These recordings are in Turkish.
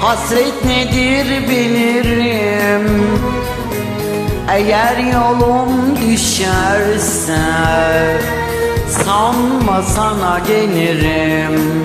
Hasret nedir bilirim. Eğer yolum düşerse Sanma sana gelirim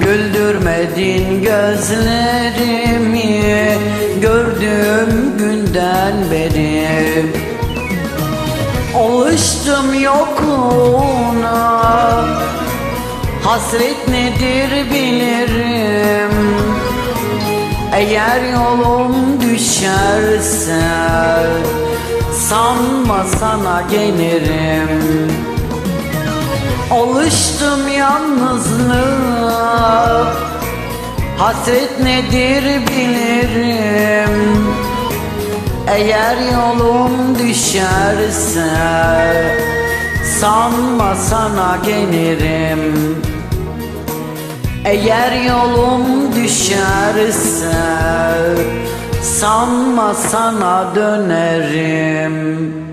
Güldürmedin gözlerimi Gördüğüm günden beri. Alıştım yokluğuna. Hasret nedir bilirim. Eğer yolum düşerse Sanma sana gelirim Alıştım yalnızlığa. Hasret nedir bilirim. Eğer yolum düşerse Sanma sana gelirim. Eğer yolum düşerse Sanma sana dönerim